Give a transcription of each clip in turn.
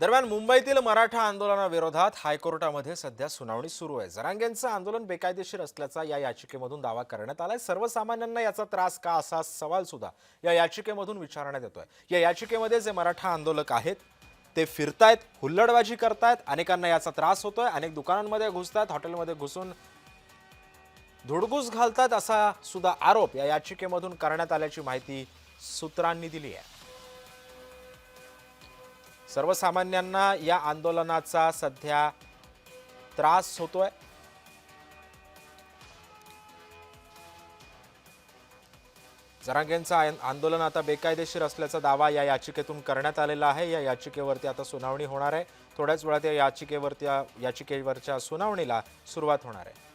दरम्यान मुंबईतील मराठा आंदोलनाविरोधात हायकोर्टामध्ये सध्या सुनावणी सुरू आहे. जरांगेंचं आंदोलन बेकायदेशीर असल्याचा या याचिकेमधून दावा करण्यात आलाय. सर्वसामान्यांना याचा त्रास का असा सवाल सुद्धा या याचिकेमधून विचारण्यात येतोय. या याचिकेमध्ये जे मराठा आंदोलक आहेत ते फिरतायत हुल्लडबाजी करतायत अनेकांना याचा त्रास होतोय. अनेक दुकानांमध्ये घुसतात हॉटेलमध्ये घुसून धुडगूस घालतात असा सुद्धा आरोप या याचिकेमधून करण्यात आल्याची माहिती सूत्रांनी दिली आहे. सर्वसामान्यांना या आंदोलनाचा सध्या त्रास होतोय. जरांगेंचं आय- आंदोलन आता बेकायदेशीर असल्याचा दावा या याचिकेतून करण्यात आलेला आहे. या याचिकेवरती आता सुनावणी होणार आहे. थोड्याच वेळात या याचिकेवरती याचिकेवरच्या सुनावणीला सुरुवात होणार आहे.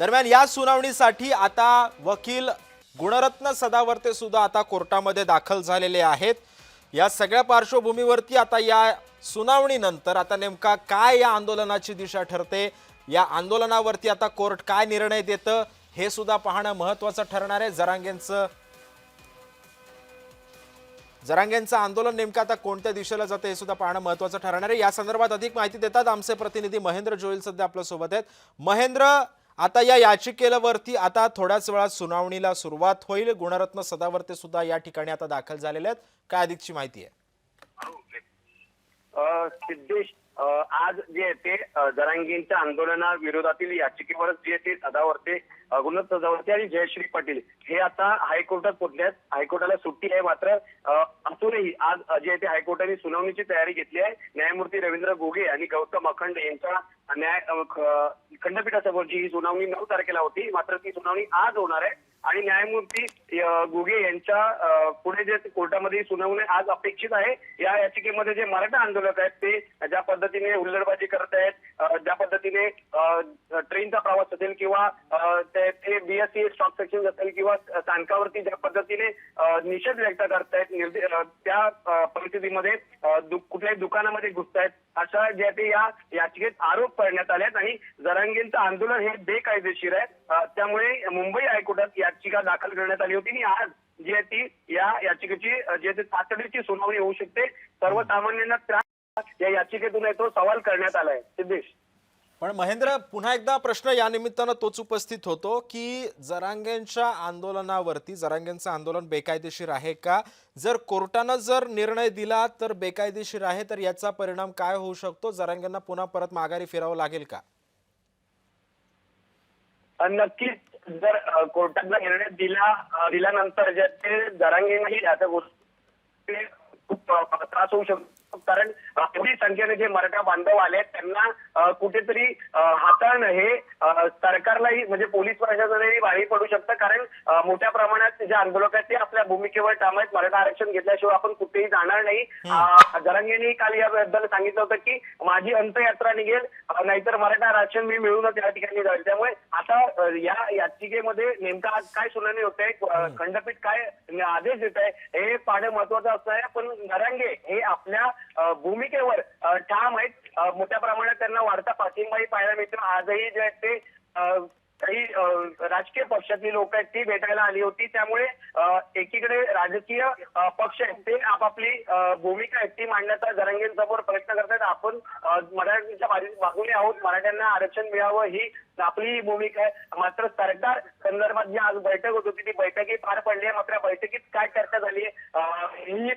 दरम्यान या सुनावणीसाठी आता वकील गुणरत्न सदावर्ते सुद्धा आता कोर्टामध्ये दाखल झालेले आहेत. या सगळ्या पार्श्वभूमीवरती आता या सुनावणीनंतर आता नेमका काय या आंदोलनाची दिशा ठरते? या आंदोलनावरती आता कोर्ट काय निर्णय देतं? हे सुद्धा पाहणं महत्वाचं ठरणार आहे. जरांगेंचं जरांगेंचं आंदोलन नेमकं आता कोणत्या दिशेला जाते हे सुद्धा पाहणं महत्वाचं ठरणार आहे. या संदर्भात अधिक माहिती देतात आमचे प्रतिनिधी महेंद्र जोईल सध्या आपल्यासोबत आहेत. महेंद्र आता या याचिकेवरती आता थोड्याच वेळात सुनावणीला सुरुवात होईल. गुणरत्न सदावर्ते सुद्धा या ठिकाणी आता दाखल झालेले आहेत. काय अधिकची माहिती आहे? सिद्धेश आज जे आहे ते अ, जरांगींच्या आंदोलनाविरोधातील याचिकेवरच जे ते सदावर्ते अ, गुणत सदावर्ते आणि जयश्री पाटील हे आता हायकोर्टात पोहोचले आहेत हायकोर्टाला सुट्टी आहे मात्र असूनही आज जे आहे ते हायकोर्टाने सुनावणीची तयारी घेतली आहे. न्यायमूर्ती रवींद्र गोगे आणि गौतम अखंड यांच्या न्याय खंडपीठासमोरची ही सुनावणी नऊ तारखेला होती मात्र ती सुनावणी आज होणार आहे. आणि न्यायमूर्ती गुगे यांच्या पुढे जे कोर्टामध्ये सुनावणे आज अपेक्षित आहे या याचिकेमध्ये जे मराठा आंदोलक आहेत ते ज्या पद्धतीने हुल्लडबाजी करत आहेत ज्या पद्धतीने ट्रेनचा प्रवास असेल किंवा ते- बीएससी स्टॉक सेक्शन असेल किंवा स्थानकावरती ज्या पद्धतीने निषेध व्यक्त करतायत निर्दे- त्या परिस्थितीमध्ये कुठल्याही दुकानामध्ये घुसतायत अशा जे ते या याचिकेत आरोप करण्यात आले आहेत आणि जरांगेंचं आंदोलन हे बेकायदेशीर आहे. त्यामुळे मुंबई हायकोर्टात याचिका दाखल करण्यात आली होती आणि आज जी आहे ती या याचिकेची जी आहे ती तातडीची सुनावणी होऊ शकते. सर्वसामान्यांना त्रास या याचिकेतून येतो तो सवाल करण्यात आलाय. सिद्धेश. पण महेंद्र पुन्हा एकदा प्रश्न या निमित्तानं तोच उपस्थित होतो की जरांगेंच्या आंदोलनावरती जरांगेंचं आंदोलन बेकायदेशीर आहे का? जर कोर्टानं जर निर्णय दिला तर बेकायदेशीर आहे तर याचा परिणाम काय होऊ शकतो? जरांगेंना पुन्हा परत माघारी फिरावं लागेल का? नक्कीच. जर अ, निर्णय दिला दिल्यानंतर जे ते गोष्टी खूप त्रास होऊ शकतो. कारण एवढी संख्येने जे मराठा बांधव आले आहेत, त्यांना कुठेतरी हाताळणं हे सरकारलाही म्हणजे पोलीस प्रशासनालाही भारी पडू शकतं. कारण मोठ्या प्रमाणात जे आंदोलक आहेत ते आपल्या भूमिकेवर ठाम आहेत मराठा आरक्षण घेतल्याशिवाय आपण कुठेही जाणार नाही. जरांगेंनी काल याबद्दल सांगितलं होतं की माझी अंतयात्रा निघेल नाहीतर मराठा आरक्षण मी मिळूनच या ठिकाणी जाईल. त्यामुळे आता या याचिकेमध्ये नेमका आज काय सुनावणी होते खंडपीठ काय आदेश देत आहे हे पाहणं महत्वाचं असं आहे. पण नरांगे हे आपल्या भूमिकेवर ठाम आहेत. मोठ्या प्रमाणात त्यांना वाढता पाठिंबाही पाहायला मिळतो. आजही जे आहेत ते काही राजकीय पक्षातली लोक आहेत ती भेटायला आली होती. त्यामुळे एकीकडे राजकीय पक्ष आहेत ते आपापली भूमिका आहे ती मांडण्याचा जरंगींसमोर प्रयत्न करतात आपण मराठीच्या बाजूने आहोत. मराठ्यांना आरक्षण मिळावं ही आपली ही भूमिका आहे. मात्र सरकार संदर्भात जी आज बैठक होत होती ती बैठकी पार पडली आहे. मात्र बैठकीत काय चर्चा झाली ही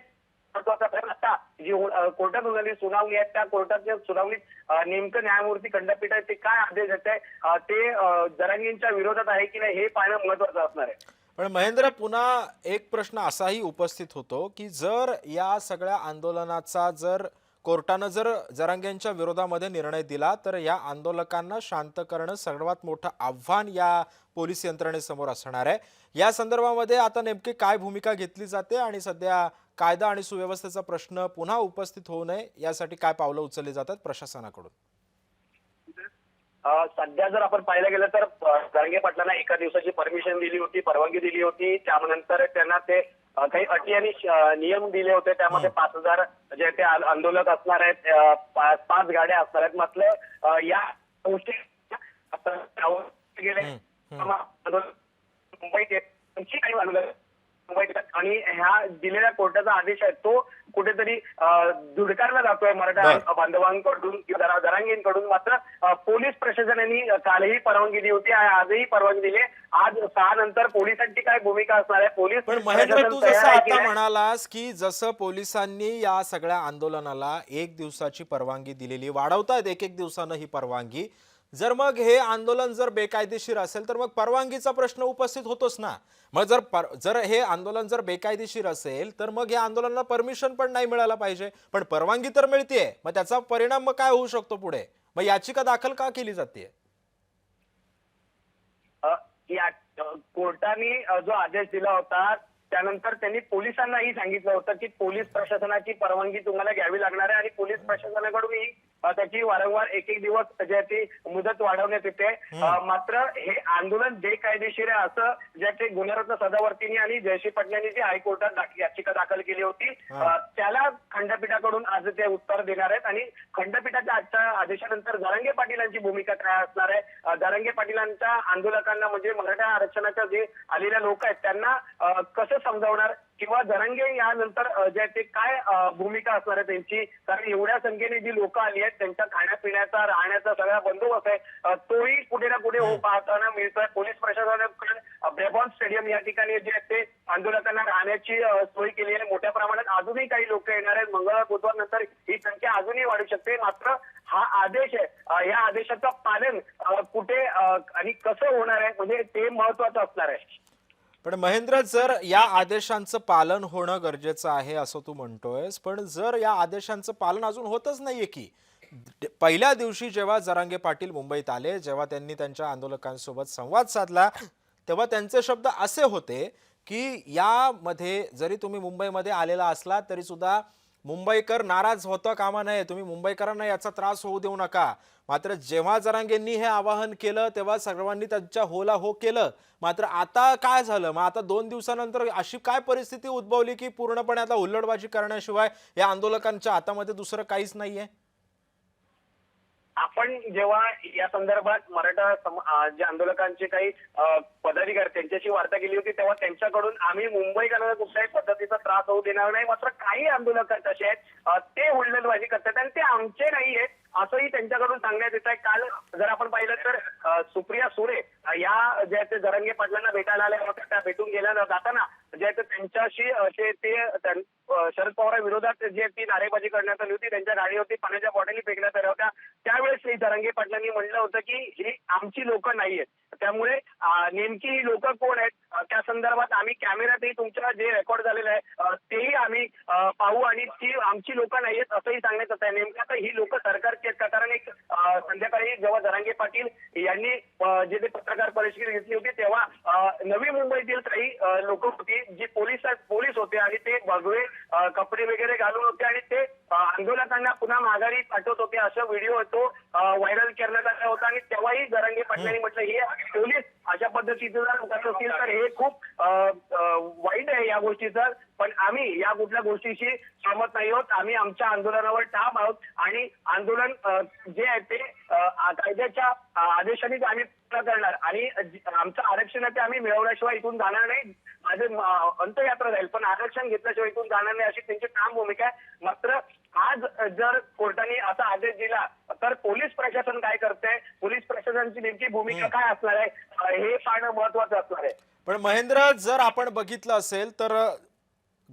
महत्त्वाचा प्रश्न आता जी कोर्टात झाली सुनावणी आहे त्या कोर्टाच्या सुनावणीत नेमकं न्यायमूर्ती खंडपीठ आहे ते काय आदेश देत आहे ते जरांगींच्या विरोधात आहे की नाही हे पाहणं महत्वाचं असणार आहे. पण महेंद्र पुन्हा एक प्रश्न असाही उपस्थित होतो की जर या सगळ्या आंदोलनाचा जर कोर्टानं जर जरांगेंच्या विरोधामध्ये निर्णय दिला तर या आंदोलकांना शांत करणं सर्वात मोठं आव्हान या पोलीस यंत्रणेसमोर असणार आहे. या संदर्भामध्ये आता नेमकी काय भूमिका घेतली जाते आणि सध्या कायदा आणि सुव्यवस्थेचा प्रश्न पुन्हा उपस्थित होऊ नये यासाठी काय पावलं उचलली जातात प्रशासनाकडून? सध्या जर आपण पाहायला गेलं तर जरांगे पाटलांना एका दिवसाची परमिशन दिली होती परवानगी दिली होती. त्यानंतर त्यांना ते काही अटी आणि नियम दिले होते. त्यामध्ये पाच हजार जे ते आंदोलक असणार आहेत पाच गाड्या असणार आहेत म्हटलं या गोष्टी गेले. मुंबईत काही आंदोलन येतात. आणि ह्या दिलेल्या कोर्टाचा आदेश आहे तो कुठेतरी धुडकारला जातोय मराठा. बांधवांकडून किंवा जरांगींकडून मात्र पोलीस प्रशासनाने कालही परवानगी दिली होती आजही परवानगी दिली. आज सहा नंतर पोलिसांची काय भूमिका असणार आहे पोलीस पण महेंद्र तू जसं आता? म्हणालास की जसं पोलिसांनी या सगळ्या आंदोलनाला एक दिवसाची परवानगी दिलेली वाढवतायत एक एक दिवसानं ही परवानगी जर मग हे आंदोलन जर बेकायदेशीर असेल तर मग परवानगीचा प्रश्न उपस्थित होतोच ना. मग जर पर जर हे आंदोलन जर बेकायदेशीर असेल तर मग या आंदोलनाला परमिशन पण नाही मिळायला पाहिजे. पण परवानगी तर मिळतीये. मग त्याचा परिणाम मग काय होऊ शकतो पुढे? मग याचिका दाखल का केली जाते कोर्टाने जो आदेश दिला होता त्यानंतर त्यांनी पोलिसांनाही सांगितलं होतं की पोलीस प्रशासनाची परवानगी तुम्हाला घ्यावी लागणार आहे आणि पोलीस प्रशासनाकडूनही ही त्याची वारंवार एक एक दिवस जे आहे ती मुदत वाढवण्यात येते. मात्र हे आंदोलन बेकायदेशीर आहे असं जे ते गुन्हेरत्न सदावर्तीनी आणि जयश्री पटण्यानी जी हायकोर्टात याचिका दाखल केली होती त्याला खंडपीठाकडून आज ते उत्तर देणार आहेत आणि खंडपीठाच्या आजच्या आदेशानंतर जरांगे पाटीलांची भूमिका काय असणार आहे? अ, जरांगे पाटीलांच्या आंदोलकांना म्हणजे मराठा आरक्षणाच्या जे आलेल्या लोक आहेत त्यांना कसं समजावणार? किंवा जरांगे यानंतर जे आहे ते काय भूमिका असणार आहे त्यांची? कारण एवढ्या संख्येने जी लोक आली आहेत त्यांच्या खाण्यापिण्याचा राहण्याचा सगळा बंदोबस्त आहे. तोही कुठे ना कुठे हो पाहताना मिळतोय. पोलीस प्रशासनाकडून ब्रेबॉन स्टेडियम या ठिकाणी जे आहे ते आंदोलकांना राहण्याची सोय केली आहे. मोठ्या प्रमाणात अजूनही काही लोक येणार आहेत. मंगळवार बुधवार नंतर ही संख्या अजूनही वाढू शकते. मात्र हा आदेश आहे. या आदेशाचं पालन कुठे आणि कसं होणार आहे? म्हणजे ते महत्वाचं असणार आहे. पण महेंद्र जर या आदेशांचं पालन होणं गरजेचं आहे असं तू म्हणतोयस पण जर या आदेशांचं पालन अजून होतच नाहीये की पहिल्या दिवशी जेव्हा जरांगे पाटील मुंबईत आले जेव्हा त्यांनी त्यांच्या आंदोलकांसोबत संवाद साधला तेव्हा त्यांचे शब्द असे होते की यामध्ये जरी तुम्ही मुंबईमध्ये आलेला असला तरी सुद्धा मुंबईकर नाराज होता कामा नये. तुम्ही मुंबईकरांना याचा त्रास होऊ देऊ नका. मात्र जेव्हा जरांगेंनी हे आवाहन केलं तेव्हा सर्वांनी त्यांच्या होला हो केलं. मात्र आता काय झालं? मग आता दोन दिवसानंतर अशी काय परिस्थिती उद्भवली की पूर्णपणे आता हुल्लडबाजी करण्याशिवाय या आंदोलकांच्या हातामध्ये दुसरं काहीच नाहीये? आपण जेव्हा या संदर्भात मराठा जे आंदोलकांचे काही पदाधिकारी त्यांच्याशी वार्ता केली होती तेव्हा त्यांच्याकडून आम्ही मुंबईकरांना कुठल्याही पद्धतीचा त्रास होऊ देणार नाही. मात्र काही आंदोलक असे आहेत ते हुल्लडबाजी करतात आणि ते आमचे नाही आहेत असंही त्यांच्याकडून सांगण्यात येत आहे काल जर आपण पाहिलं तर सुप्रिया सुरे या ज्या ते जरंगे पाटलांना भेटायला आल्या होत्या. त्या भेटून गेल्या जाताना जे ते त्यांच्याशी असे ते शरद अ, विरोधात जे ती नारेबाजी करण्यात आली होती. त्यांच्या गाडीवरती पाण्याच्या बॉटली फेकण्यात आल्या होत्या. त्यावेळेस श्री जरंगे पाटलांनी म्हणलं होतं की ही आमची लोक नाहीयेत. त्यामुळे नेमकी लोक कोण आहेत? त्या संदर्भात आम्ही कॅमेऱ्यातही तुमच्या जे रेकॉर्ड झालेलं आहे तेही आम्ही पाहू आणि ती आमची लोक नाहीयेत असंही सांगण्यात आहे. नेमकं आता ही लोक सरकारची आहेत का? कारण एक संध्याकाळी जेव्हा जरांगे पाटील यांनी जे ते पत्रकार परिषद घेतली होती तेव्हा नवी मुंबईतील काही लोक होती जी पोलीस पोलीस होते आणि ते भगवे कपडे वगैरे घालून होते आणि ते आंदोलकांना पुन्हा माघारी पाठवत होते. असा व्हिडिओ तो व्हायरल करण्यात आला होता आणि तेव्हाही जरांगे पाटलांनी म्हटलं हे पोलीस अशा पद्धतीचं जर करत असतील तर हे खूप अ, अ, वाईट आहे या गोष्टीचं पण आम्ही या कुठल्या गोष्टीशी सहमत नाही होत. आम्ही आमच्या आंदोलनावर ठाम आहोत. आणि आंदोलन जे आहे ते कायद्याच्या आदेशाने आदेशानेच आम्ही पूर्ण करणार. आणि आमचं आरक्षण आहे ते आम्ही मिळवल्याशिवाय इथून जाणार नाही. माझे अंतयात्रा जाईल. पण आरक्षण घेतल्याशिवाय इथून जाणार नाही अशी त्यांची ठाम भूमिका आहे. मात्र आज जर कोर्टाने असा आदेश दिला तर पोलीस प्रशासन काय करते पोलीस प्रशासनाची नेमकी भूमिका काय असणार आहे? हे पाहणं महत्वाचं असणार आहे. पण महेंद्र जर आपण बघितलं असेल तर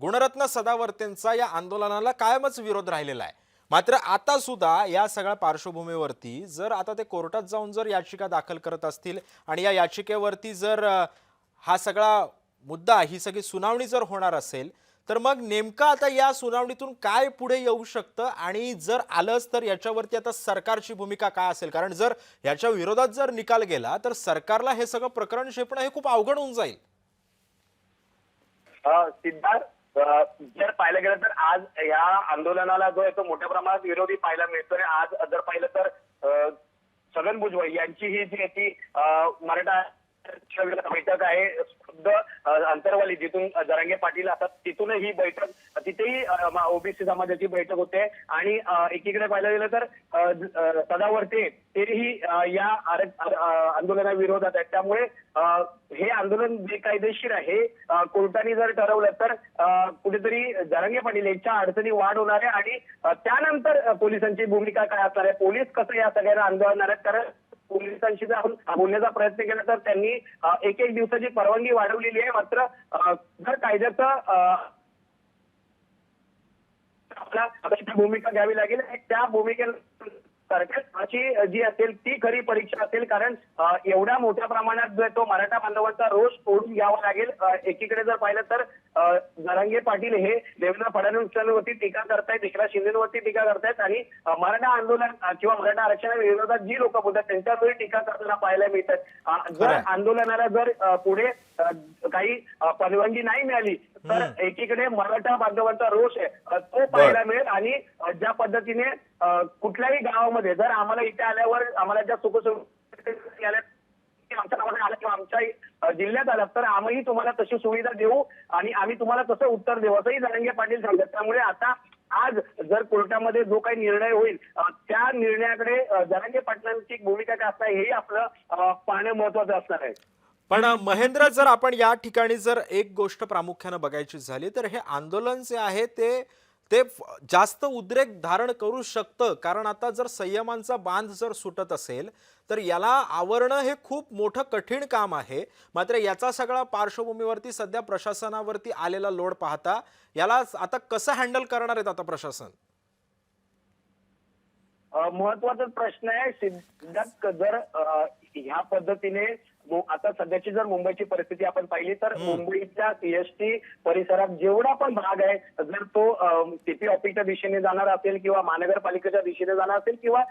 गुणरत्न सदावर्तेंचा या आंदोलनाला कायमच विरोध राहिलेला आहे. मात्र आता सुद्धा या सगळ्या पार्श्वभूमीवरती जर आता ते कोर्टात जाऊन जर याचिका दाखल करत असतील आणि या याचिकेवरती जर हा सगळा मुद्दा ही सगळी सुनावणी जर होणार असेल तर मग नेमकं आता या सुनावणीतून काय पुढे येऊ शकतं आणि जर आलंच तर याच्यावरती आता सरकारची भूमिका काय असेल? कारण जर याच्या विरोधात जर निकाल गेला तर सरकारला हे सगळं प्रकरण शेपणं हे खूप अवघड होऊन जाईल. सिद्धार्थ जर पाहायला गेलं तर आज या आंदोलनाला जो आहे तो मोठ्या प्रमाणात विरोधी पाहायला मिळतोय. आज जर पाहिलं तर छगन भुजबळ यांची ही जी आहे ती मराठा बैठक आहे खुद्द अंतरवाली जिथून जरांगे पाटील असतात तिथून ही बैठक तिथेही ओबीसी समाजाची बैठक होते. आणि एकीकडे पाहायला गेलं तर सदावर्ते तेही या आंदोलनाविरोधात आहेत. त्यामुळे हे आंदोलन बेकायदेशीर आहे. कोर्टाने जर ठरवलं तर कुठेतरी जरांगे पाटील यांच्या अडचणी वाढ होणार आहे. आणि त्यानंतर पोलिसांची भूमिका काय असणार आहे? पोलीस कसं या सगळ्यांना आंदोलणार आहेत कारण पोलिसांशी जर आपण बोलण्याचा प्रयत्न केला तर त्यांनी एक एक दिवसाची परवानगी वाढवलेली आहे. मात्र जर कायद्याचं अ, भूमिका घ्यावी लागेल आणि त्या भूमिकेला सरकारची जी असेल ती खरी परीक्षा असेल. कारण एवढ्या मोठ्या प्रमाणात जो तो मराठा बांधवांचा रोष ओढून घ्यावा लागेल. एकीकडे जर पाहिलं तर जरांगे पाटील हे देवेंद्र फडणवीसांवरती टीका करतायत एकनाथ शिंदेवरती टीका करतायत आणि मराठा आंदोलन किंवा मराठा आरक्षणाविरोधात जी लोक बोलतात त्यांच्यावरही टीका करताना पाहायला मिळतात. जर. आंदोलनाला जर पुढे काही परवानगी नाही मिळाली तर एकीकडे मराठा बांधवांचा रोष आहे तो पाहायला मिळेल आणि ज्या पद्धतीने कुठल्याही गावामध्ये जर आम्हाला इथे आल्यावर आम्हाला ज्या सुखसुविधा आल्या आमच्या आला किंवा आमच्या जिल्ह्यात आलात तर आम्ही तुम्हाला तशी सुविधा देऊ आणि आम्ही तुम्हाला तसं उत्तर देऊ. असंही जरंगे पाटील सांगतात. त्यामुळे आता आज जर कोर्टामध्ये जो काही निर्णय होईल त्या निर्णयाकडे अ, जरांगे पाटलांची भूमिका काय असणार हेही आपलं पाहणं महत्वाचं असणार आहे. पण महेंद्र जर आपण या ठिकाणी जर एक गोष्ट प्रामुख्यानं बघायची झाली तर हे आंदोलन जे आहे ते ते जास्त उद्रेक धारण करू शकतं. कारण आता जर संयमांचा बांध जर सुटत असेल तर याला आवरणं हे खूप मोठं कठीण काम आहे. मात्र याचा सगळा पार्श्वभूमीवरती सध्या प्रशासनावरती आलेला लोड पाहता याला आता कसं हँडल करणार आहेत आता प्रशासन? महत्त्वाचा प्रश्न आहे सिद्धार्थ जर ह्या पद्धतीने आता सध्याची जर मुंबईची परिस्थिती आपण पाहिली तर मुंबईच्या सीएसटी परिसरात जेवढा पण भाग आहे जर तो टीपी ऑफिसच्या दिशेने जाणार असेल किंवा महानगरपालिकेच्या दिशेने जाणार असेल किंवा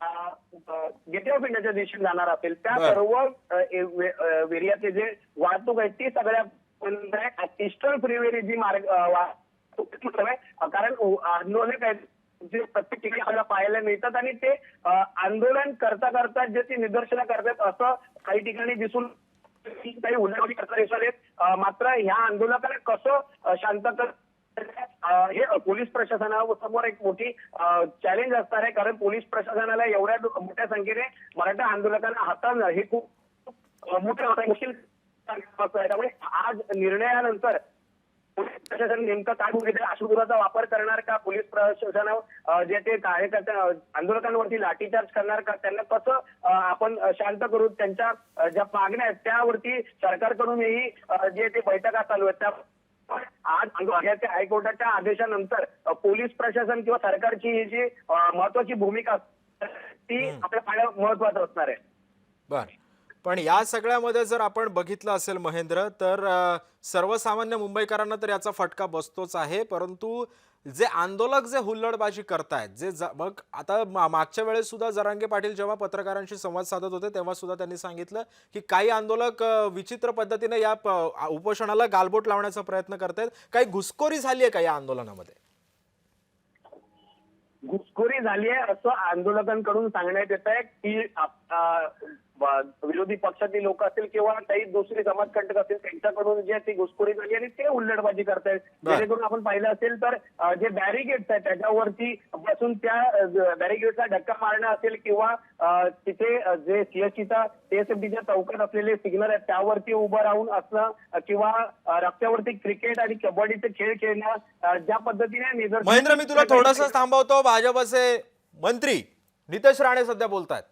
गेटवे ऑफ इंडियाच्या दिशेने जाणार असेल त्या. सर्व एरियाचे जे वाहतूक आहे ती सगळ्या बंद आहे. ईस्टर्न फ्रीवेरी जी मार्ग वाहतूक कारण आंदोलक आहेत जे प्रत्येक ठिकाणी आपल्याला पाहायला मिळतात आणि ते आंदोलन करता करता जे ते निदर्शनं करतात असं काही ठिकाणी दिसून काही हुल्लडबाजी करता दिसून येत. मात्र ह्या आंदोलकांना कसं शांत कर हे पोलीस प्रशासनासमोर एक मोठी चॅलेंज असणार आहे. कारण पोलीस प्रशासनाला एवढ्या मोठ्या संख्येने मराठा आंदोलकांना हाताळणं हे खूप मोठं मुश्किल त्यामुळे आज निर्णयानंतर पोलीस प्रशासन नेमकं काय भूमिका आहे? अश्रुधुराचा वापर करणार का पोलीस प्रशासन? जे ते कार्यकर्त्या अ, आंदोलकांवरती लाठीचार्ज करणार का? त्यांना कसं आपण शांत करू? त्यांच्या ज्या मागण्या आहेत त्यावरती सरकारकडूनही जे ते बैठका चालू आहेत त्या आज हायकोर्टाच्या आदेशानंतर पोलीस प्रशासन किंवा सरकारची ही जी महत्वाची भूमिका ती आपल्या पाहणं महत्वाचं असणार आहे. बर. पण या सगळ्यामध्ये जर आपण बघितलं असेल महेंद्र तर सर्वसामान्य मुंबईकरांना तर याचा फटका बसतोच आहे. परंतु जे आंदोलक जे हुल्लडबाजी करतायत जे मग आता मागच्या वेळेस सुद्धा जरांगे पाटील जेव्हा पत्रकारांशी संवाद साधत होते तेव्हा सुद्धा त्यांनी सांगितलं की काही आंदोलक विचित्र पद्धतीने या उपोषणाला गालबोट लावण्याचा प्रयत्न करतायत. काही घुसखोरी झाली आहे का या आंदोलनामध्ये? घुसखोरी झाली आहे असं आंदोलकांकडून सांगण्यात येत आहे की विरोधी पक्षातील लोक असतील किंवा काही दुसरे समाजकंटक असतील त्यांच्याकडून जे ती घुसखोरी झाली आणि ते हुल्लडबाजी करतायत. जेणेकरून आपण पाहिलं असेल तर जे बॅरिगेट्स आहेत त्याच्यावरती बसून त्या बॅरिगेटचा धक्का मारणं असेल किंवा तिथे जे सीएसटीचा सीएसएफटीच्या चौकात असलेले सिग्नल आहेत त्यावरती उभं राहून असणं किंवा रस्त्यावरती क्रिकेट आणि कबड्डीचे खेळ खेळणं ज्या पद्धतीने महेंद्र मी तुला थोडंसं थांबवतो. भाजपचे मंत्री नितेश राणे सध्या बोलतायत.